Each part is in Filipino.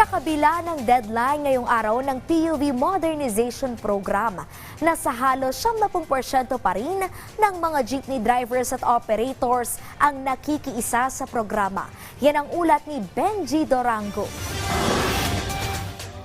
Sa kabila ng deadline ngayong araw ng PUV Modernization Program, nasa halos 70% pa rin ng mga jeepney drivers at operators ang nakikiisa sa programa. Yan ang ulat ni Benji Dorango.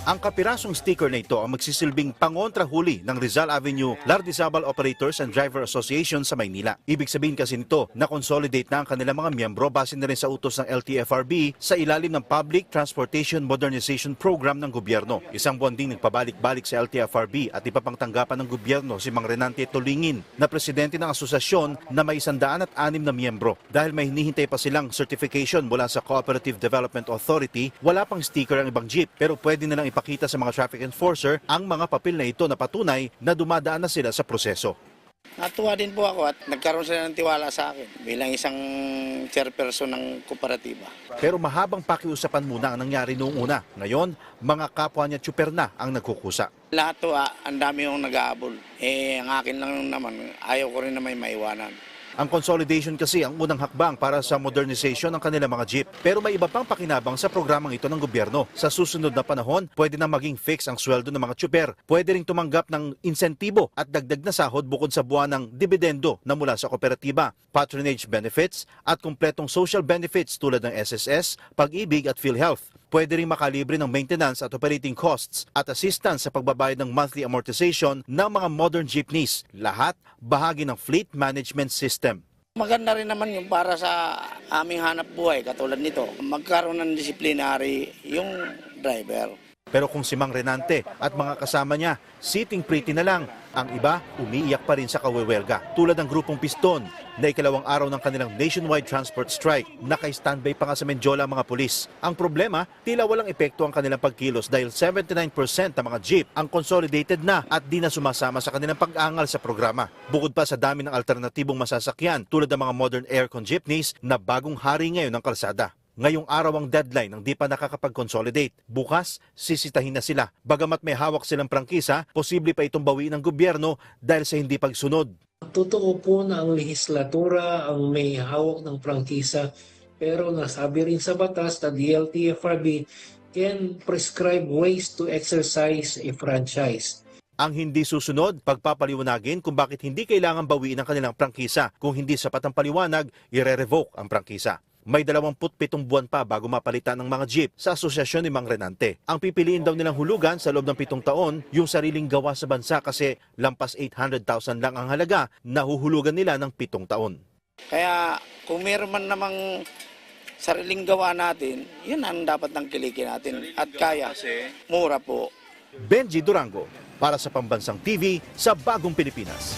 Ang kapirasong sticker na ito ang magsisilbing pangontrahuli ng Rizal Avenue Lardizabal Operators and Driver Association sa Maynila. Ibig sabihin kasi nito na consolidate na ang kanilang mga miyembro base na rin sa utos ng LTFRB sa ilalim ng Public Transportation Modernization Program ng gobyerno. Isang buwan ding nagpabalik-balik sa LTFRB at ipapang tanggapan ng gobyerno si Mang Renante Tolingin na presidente ng asosasyon na may isandaan at anim na miyembro. Dahil may hinihintay pa silang certification mula sa Cooperative Development Authority, wala pang sticker ang ibang jeep pero pwede na lang ipakita sa mga traffic enforcer ang mga papel na ito na patunay na dumadaan na sila sa proseso. Natuwa din po ako at nagkaroon sila ng tiwala sa akin bilang isang chairperson ng kooperatiba. Pero mahabang pakiusapan muna ang nangyari noong una. Ngayon, mga kapwa niya tsuper na ang nagkukusa. Lahat to ah, ang dami yung nag-aabol. Eh, ang akin lang naman, ayaw ko rin na may maiwanan. Ang consolidation kasi ang unang hakbang para sa modernization ng kanilang mga jeep. Pero may iba pang pakinabang sa programang ito ng gobyerno. Sa susunod na panahon, pwede na maging fix ang sweldo ng mga tsuper. Pwede ring tumanggap ng insentibo at dagdag na sahod bukod sa buwan ng dividendo na mula sa kooperatiba, patronage benefits at kumpletong social benefits tulad ng SSS, pag-ibig at PhilHealth. Pwede rin makalibre ng maintenance at operating costs at assistance sa pagbabayad ng monthly amortization ng mga modern jeepneys. Lahat bahagi ng fleet management system. Maganda rin naman yung para sa aming hanap buhay katulad nito. Magkaroon ng disciplinary yung driver. Pero kung si Mang Renante at mga kasama niya, sitting pretty na lang, ang iba umiiyak pa rin sa kawewelga. Tulad ng grupong Piston na ikalawang araw ng kanilang nationwide transport strike. Naka-standby pa nga sa Menjola ang mga pulis. Ang problema, tila walang epekto ang kanilang pagkilos dahil 79% ng mga jeep ang consolidated na at di na sumasama sa kanilang pag-angal sa programa. Bukod pa sa dami ng alternatibong masasakyan tulad ng mga modern aircon jeepneys na bagong hari ngayon ng kalsada. Ngayong araw ang deadline ng di pa nakakapag-consolidate. Bukas, sisitahin na sila. Bagamat may hawak silang prangkisa, posible pa itong bawiin ng gobyerno dahil sa hindi pagsunod. Totoo po na ang lehislatura ang may hawak ng prangkisa pero nasabi rin sa batas na DLTFRB can prescribe ways to exercise a franchise. Ang hindi susunod, pagpapaliwanagin kung bakit hindi kailangan bawiin ang kanilang prangkisa. Kung hindi sapat ang paliwanag, ire-revoke ang prangkisa. May 27 buwan pa bago mapalitan ng mga jeep sa asosasyon ni Mang Renante. Ang pipiliin daw nilang hulugan sa loob ng pitong taon yung sariling gawa sa bansa kasi lampas 800,000 lang ang halaga na huhulugan nila ng pitong taon. Kaya kung meron man namang sariling gawa natin, yun ang dapat ng kilikin natin. At kaya, mura po. Benji Durango para sa Pambansang TV sa Bagong Pilipinas.